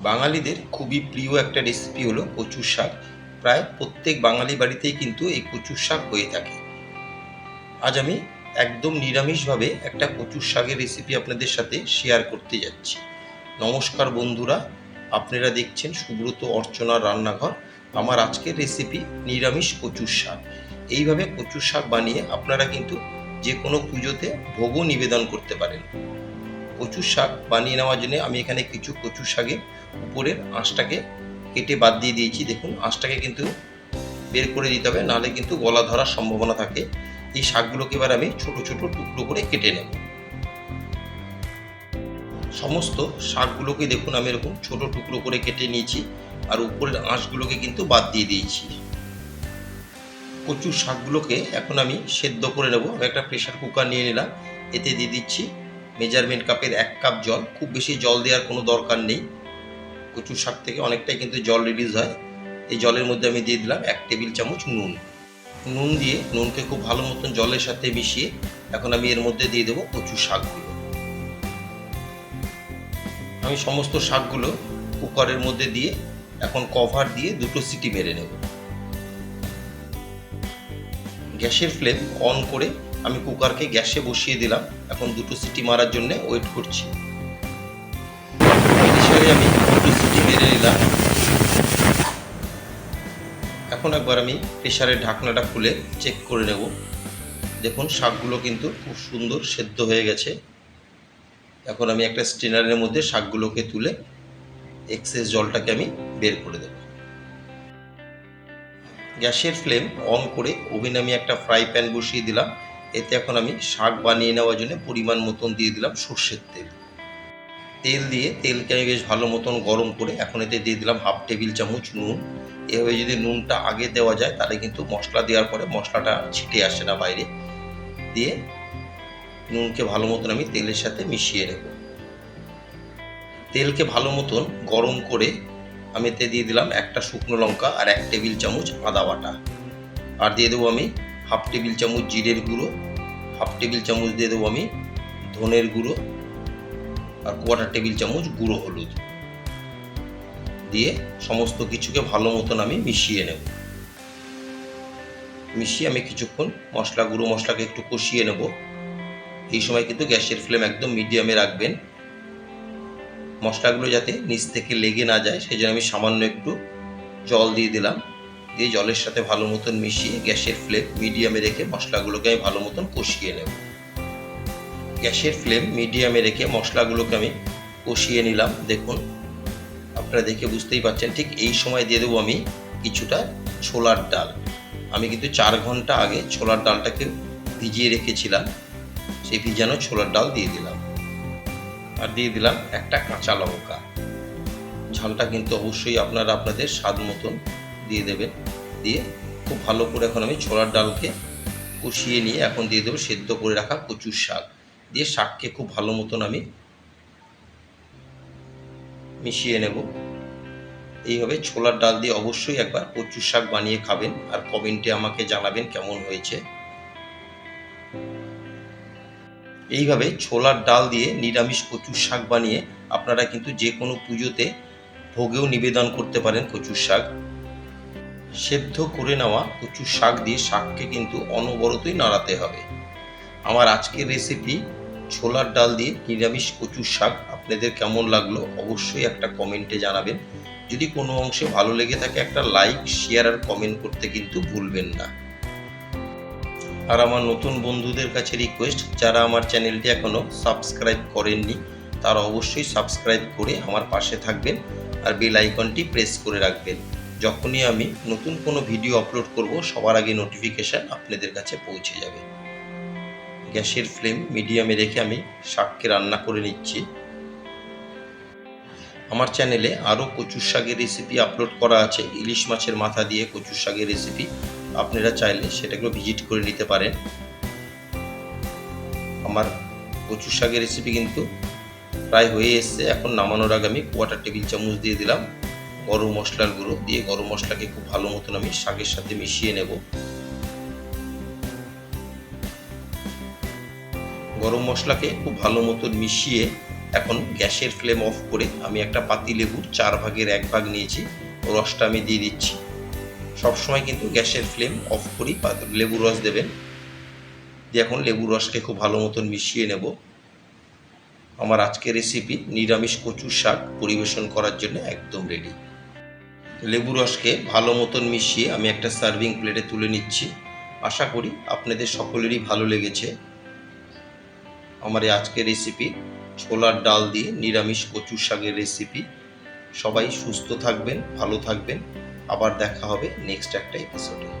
বাঙালিদের খুবই প্রিয় একটা রেসিপি হলো কচুর শাক। প্রায় প্রত্যেক বাঙালি বাড়িতেই কিন্তু এই কচুর শাক হয়ে থাকে। আজ আমি একদম নিরামিষভাবে একটা কচুর শাকের রেসিপি আপনাদের সাথে শেয়ার করতে যাচ্ছি। নমস্কার বন্ধুরা, আপনারা দেখছেন সুব্রত অর্চনার রান্নাঘর। আমার আজকের রেসিপি নিরামিষ কচুর শাক। এইভাবে কচুর শাক বানিয়ে আপনারা কিন্তু যে কোনো পুজোতে ভোগও নিবেদন করতে পারেন। কচুর শাক বানিয়ে নেওয়ার জন্য আমি এখানে কিছু কচুর শাকের উপরের আঁশটাকে কেটে বাদ দিয়ে দিয়েছি। দেখুন, আঁশটাকে কিন্তু বের করে দিতে হবে, নাহলে কিন্তু গলা ধরার সম্ভাবনা থাকে। এই শাকগুলোকে এবার আমি ছোট ছোট টুকরো করে কেটে নেব। সমস্ত শাকগুলোকে দেখুন, আমি এরকম ছোট টুকরো করে কেটে নিয়েছি আর উপরের আঁশগুলোকে কিন্তু বাদ দিয়ে দিয়েছি। কচুর শাকগুলোকে এখন আমি সেদ্ধ করে নেব। আমি একটা প্রেশার কুকার নিয়ে নিলাম, এতে দিয়ে দিচ্ছি মেজারমেন্ট কাপের এক কাপ জল। খুব বেশি জল দেওয়ার কোনো দরকার নেই। কচুর শাক থেকে অনেকটাই কিন্তু জল রিলিজ হয়। এই জলের মধ্যে আমি দিয়ে দিলাম এক টেবিল চামচ নুন। নুন দিয়ে নুনকে খুব ভালো মতন জলের সাথে মিশিয়ে এখন আমি এর মধ্যে দিয়ে দেবো কচুর শাকগুলো। আমি সমস্ত শাকগুলো কুকারের মধ্যে দিয়ে এখন কভার দিয়ে দুটো সিটি মেরে নেব। গ্যাসের ফ্লেম অন করে আমি কুকারকে গ্যাসে বসিয়ে দিলাম। এখন দুটো সিটি মারার জন্য ওয়েট করছি। আমি দুটো সিটি মেরে নিলাম। এখন একবার আমি প্রেশারের ঢাকনাটা খুলে চেক করে নেব। দেখুন, শাকগুলো কিন্তু খুব সুন্দর সেদ্ধ হয়ে গেছে। এখন আমি একটা স্টেনারের মধ্যে শাকগুলোকে তুলে এক্সেস জলটাকে আমি বের করে দেব। গ্যাসের ফ্লেম অন করে ওভেনে আমি একটা ফ্রাই প্যান বসিয়ে দিলাম। এতে এখন আমি শাক বানিয়ে নেওয়ার জন্য পরিমাণ মতন দিয়ে দিলাম সর্ষের তেল। তেল দিয়ে তেলকে আমি বেশ ভালো মতন গরম করে এখন এতে দিয়ে দিলাম হাফ টেবিল চামচ নুন। এভাবে যদি নুনটা আগে দেওয়া যায় তাহলে কিন্তু মশলা দেওয়ার পরে মশলাটা ছিটে আসে না বাইরে। দিয়ে নুনকে ভালো মতন আমি তেলের সাথে মিশিয়ে নেব। তেলকে ভালো মতন গরম করে আমি এতে দিয়ে দিলাম একটা শুকনো লঙ্কা আর এক টেবিল চামচ আদা বাটা। আর দিয়ে দেবো আমি হাফ টেবিল চামচ জিরের গুঁড়ো, হাফ টেবিল চামচ দিয়ে দেবো আমি ধনের গুঁড়ো আর কোয়াটার টেবিল চামচ গুঁড়ো হলুদ। দিয়ে সমস্ত কিছুকে ভালো মতন আমি মিশিয়ে নেব। মিশিয়ে আমি কিছুক্ষণ মশলা, গুঁড়ো মশলাকে একটু কষিয়ে নেব। এই সময় কিন্তু গ্যাসের ফ্লেম একদম মিডিয়ামে রাখবেন। মশলাগুলো যাতে নিচ থেকে লেগে না যায়, সেই জন্য আমি সামান্য একটু জল দিয়ে দিলাম। দিয়ে জলের সাথে ভালো মতন মিশিয়ে গ্যাসের ফ্লেম মিডিয়ামে রেখে মশলাগুলোকে আমি ভালো মতন কষিয়ে নেব। গ্যাসের ফ্লেম মিডিয়ামে রেখে মশলাগুলোকে আমি কষিয়ে নিলাম। দেখুন, আপনারা দেখে বুঝতেই পারছেন, ঠিক এই সময় দিয়ে দেবো আমি কিছুটা ছোলার ডাল। আমি কিন্তু চার ঘণ্টা আগে ছোলার ডালটাকে ভিজিয়ে রেখেছিলাম, সেই ভিজানো ছোলার ডাল দিয়ে দিলাম। আর দিয়ে দিলাম একটা কাঁচা লঙ্কা। ঝালটা কিন্তু অবশ্যই আপনারা আপনাদের স্বাদ মতন দিয়ে দেবেন দিয়ে খুব ভালো করে এখন আমি ছোলার ডালকে কষিয়ে নিয়ে এখন দিয়ে দেবো সেদ্ধ করে রাখা কচুর শাক। দিয়ে শাককে খুব ভালো মতন আমি মিশিয়ে নেব। এইভাবে ছোলার ডাল দিয়ে অবশ্যই একবার কচুর শাক বানিয়ে খাবেন আর কমেন্টে আমাকে জানাবেন কেমন হয়েছে। এইভাবে ছোলার ডাল দিয়ে নিরামিষ কচুর শাক বানিয়ে আপনারা কিন্তু যে কোনো পুজোতে ভোগেও নিবেদন করতে পারেন কচুর শাক। সেদ্ধ করে নেওয়া কচু শাক দিয়ে শাককে কিন্তু অনবরতই নাড়াতে হবে। আমার আজকের রেসিপি ছোলার ডাল দিয়ে নিরামিষ কচুর শাক আপনাদের কেমন লাগল অবশ্যই একটা কমেন্টে জানাবেন। যদি কোনো অংশে ভালো লেগে থাকে একটা লাইক শেয়ার আর কমেন্ট করতে কিন্তু ভুলবেন না। আর আমার নতুন বন্ধুদের কাছে রিকোয়েস্ট যারা আমার চ্যানেলটি এখনও সাবস্ক্রাইব করেননি, তারা অবশ্যই সাবস্ক্রাইব করে আমার পাশে থাকবেন আর বেল আইকনটি প্রেস করে রাখবেন। যখনই আমি নতুন কোনো ভিডিও আপলোড করব, সবার আগে নোটিফিকেশান আপনাদের কাছে পৌঁছে যাবে। গ্যাসের ফ্লেম মিডিয়ামে রেখে আমি শাককে রান্না করে নিচ্ছি। আমার চ্যানেলে আরও কচুর শাকের রেসিপি আপলোড করা আছে। ইলিশ মাছের মাথা দিয়ে কচুর শাকের রেসিপি আপনারা চাইলে সেটাকেও ভিজিট করে নিতে পারেন। আমার কচুর শাকের রেসিপি কিন্তু প্রায় হয়ে এসছে। এখন নামানোর আগে আমি কোয়াটার টেবিল চামচ দিয়ে দিলাম। গরম মশলার গুঁড়ো দিয়ে গরম মশলাকে খুব ভালো মতন আমি শাকের সাথে মিশিয়ে নেব। গরম মশলাকে খুব ভালো মতন মিশিয়ে এখন গ্যাসের ফ্লেম অফ করে আমি একটা পাতি লেবুর চার ভাগের এক ভাগ নিয়েছি, রসটা আমি দিয়ে দিচ্ছি। সবসময় কিন্তু গ্যাসের ফ্লেম অফ করি লেবুর রস দেবেন। দিয়ে এখন লেবুর রসকে খুব ভালো মতন মিশিয়ে নেব। আমার আজকের রেসিপি নিরামিষ কচুর শাক পরিবেশন করার জন্য একদম রেডি লেবু রসকে ভালো মতন মিশিয়ে আমি একটা সার্ভিং প্লেটে তুলে নিচ্ছি। আশা করি আপনাদের সকলেরই ভালো লেগেছে। আমার এই আজকের রেসিপি ছোলার ডাল দিয়ে নিরামিষ কচু শাকের রেসিপি সবাই সুস্থ থাকবেন, ভালো থাকবেন। আবার দেখা হবে নেক্সট একটা এপিসোডে